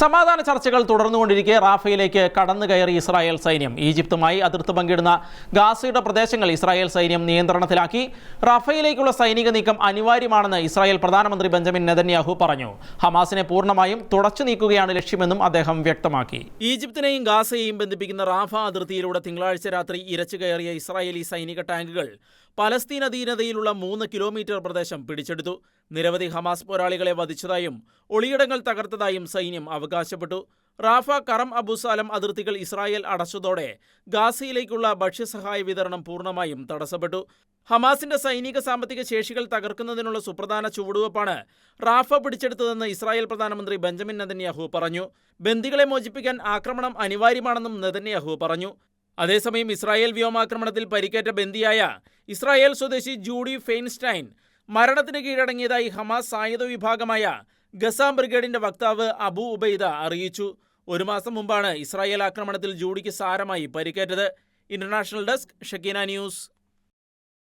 സമാധാന ചർച്ചകൾ തുടർന്നുകൊണ്ടിരിക്കെ. റാഫയിലേക്ക് കടന്നു കയറി ഇസ്രായേൽ സൈന്യം. ഈജിപ്തുമായി അതിർത്തി പങ്കിടുന്ന ഗാസയുടെ പ്രദേശങ്ങൾ ഇസ്രായേൽ സൈന്യം നിയന്ത്രണത്തിലാക്കി. റാഫയിലേക്കുള്ള സൈനിക നീക്കം അനിവാര്യമാണെന്ന് ഇസ്രായേൽ പ്രധാനമന്ത്രി ബെഞ്ചമിൻ നെതന്യാഹു പറഞ്ഞു. ഹമാസിനെ പൂർണമായും തുടച്ചു നീക്കുകയാണ് ലക്ഷ്യമെന്നും അദ്ദേഹം വ്യക്തമാക്കി. ഈജിപ്തിനെയും ഗാസയെയും ബന്ധിപ്പിക്കുന്ന റാഫ അതിർത്തിയിലൂടെ തിങ്കളാഴ്ച രാത്രി ഇരച്ചു കയറിയ ഇസ്രായേലി സൈനിക ടാങ്കുകൾ പലസ്തീൻ അധീനതയിലുള്ള മൂന്ന് കിലോമീറ്റർ പ്രദേശം പിടിച്ചെടുത്തു. നിരവധി ഹമാസ് പോരാളികളെ വധിച്ചതായും ഒളിയിടങ്ങൾ തകർത്തതായും സൈന്യം അവകാശപ്പെട്ടു. റാഫ കറം അബുസാലം അതിർത്തികൾ ഇസ്രായേൽ അടച്ചതോടെ ഗാസയിലേക്കുള്ള ഭക്ഷ്യസഹായ വിതരണം പൂർണമായും തടസ്സപ്പെട്ടു. ഹമാസിന്റെ സൈനിക സാമ്പത്തിക ശേഷികൾ തകർക്കുന്നതിനുള്ള സുപ്രധാന ചുവടുവെപ്പാണ് റാഫ പിടിച്ചെടുത്തതെന്ന് ഇസ്രായേൽ പ്രധാനമന്ത്രി ബെഞ്ചമിൻ നെതന്യാഹു പറഞ്ഞു. ബന്ദികളെ മോചിപ്പിക്കാൻ ആക്രമണം അനിവാര്യമാണെന്നും നെതന്യാഹു പറഞ്ഞു. അതേസമയം ഇസ്രായേൽ വ്യോമാക്രമണത്തിൽ പരിക്കേറ്റ ബന്ദിയായ ഇസ്രായേൽ സ്വദേശി ജൂഡി ഫെയിൻസ്റ്റൈൻ മരണത്തിന് കീഴടങ്ങിയതായി ഹമാസ് സായുധ വിഭാഗമായ ഗസാം ബ്രിഗേഡിന്റെ വക്താവ് അബു ഉബൈദ അറിയിച്ചു. ഒരു മാസം മുമ്പാണ് ഇസ്രായേൽ ആക്രമണത്തിൽ ജൂഡിക്ക് സാരമായി പരിക്കേറ്റത്. International desk Shekinah news